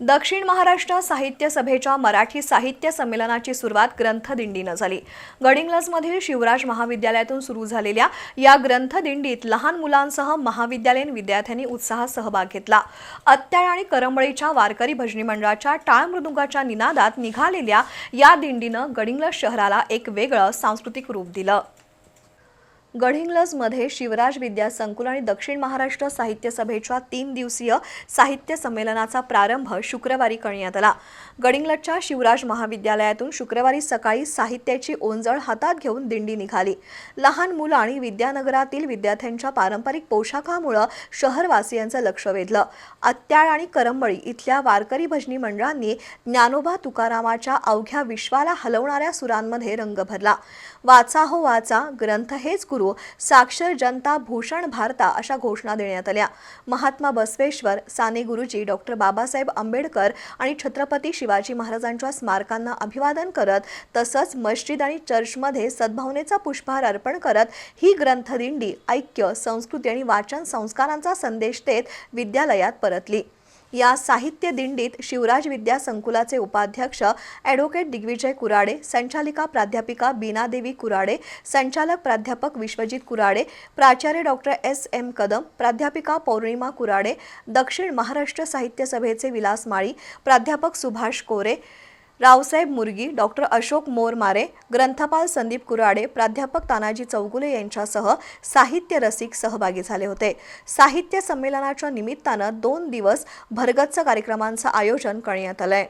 दक्षिण महाराष्ट्र साहित्य सभेच्या मराठी साहित्य संमेलनाची सुरुवात ग्रंथदिंडीनं झाली. गडिंग्लजमधील शिवराज महाविद्यालयातून सुरू झालेल्या या ग्रंथदिंडीत लहान मुलांसह महाविद्यालयीन विद्यार्थ्यांनी उत्साहात सहभाग घेतला. अत्याळ आणि करंबळीच्या वारकरी भजनी मंडळाच्या टाळ मृदुंगाच्या निनादात निघालेल्या या दिंडीनं गडिंग्लज शहराला एक वेगळं सांस्कृतिक रूप दिलं. गडहिंग्लजमध्ये शिवराज विद्या संकुल आणि दक्षिण महाराष्ट्र साहित्य सभेच्या तीन दिवसीय साहित्य संमेलनाचा प्रारंभ शुक्रवारी करण्यात आला. गडिंग्लजच्या शिवराज महाविद्यालयातून शुक्रवारी सकाळी साहित्याची ओंजळ हातात घेऊन दिंडी निघाली. लहान मुलं आणि विद्यानगरातील विद्यार्थ्यांच्या पारंपरिक पोशाखामुळं शहरवासियांचं लक्ष वेधलं. अत्याळ आणि करंबळी इथल्या वारकरी भजनी मंडळांनी ज्ञानोबा तुकारामाच्या अवघ्या विश्वाला हलवणाऱ्या सुरांमध्ये रंग भरला. वाचा हो वाचा ग्रंथ हेच गुरु. साक्षर जनता भूषण भारता अशा घोषणा देण्यात आल्या. महात्मा बसवेश्वर साने गुरुजी डॉक्टर बाबासाहेब आंबेडकर आणि छत्रपती शिवाजी महाराजांच्या स्मारकांना अभिवादन करत तसंच मस्जिद आणि चर्चमध्ये सद्भावनेचा पुष्पहार अर्पण करत ही ग्रंथदिंडी ऐक्य संस्कृती आणि वाचन संस्कारांचा संदेश देत विद्यालयात परतली. या साहित्य दिंडीत शिवराज विद्या संकुलाचे उपाध्यक्ष ॲडव्होकेट दिग्विजय कुराडे संचालिका प्राध्यापिका बीनादेवी कुराडे संचालक प्राध्यापक विश्वजित कुराडे प्राचार्य डॉक्टर एस एम कदम प्राध्यापिका पौर्णिमा कुराडे दक्षिण महाराष्ट्र साहित्य सभेचे विलास माळी प्राध्यापक सुभाष कोरे रावसाहेब मुरगी डॉक्टर अशोक मोरमारे ग्रंथपाल संदीप कुराडे प्राध्यापक तानाजी चौगुले यांच्यासह साहित्य रसिक सहभागी झाले होते. साहित्य संमेलनाच्या निमित्तानं दोन दिवस भरगच्च कार्यक्रमांचं आयोजन करण्यात आलंय.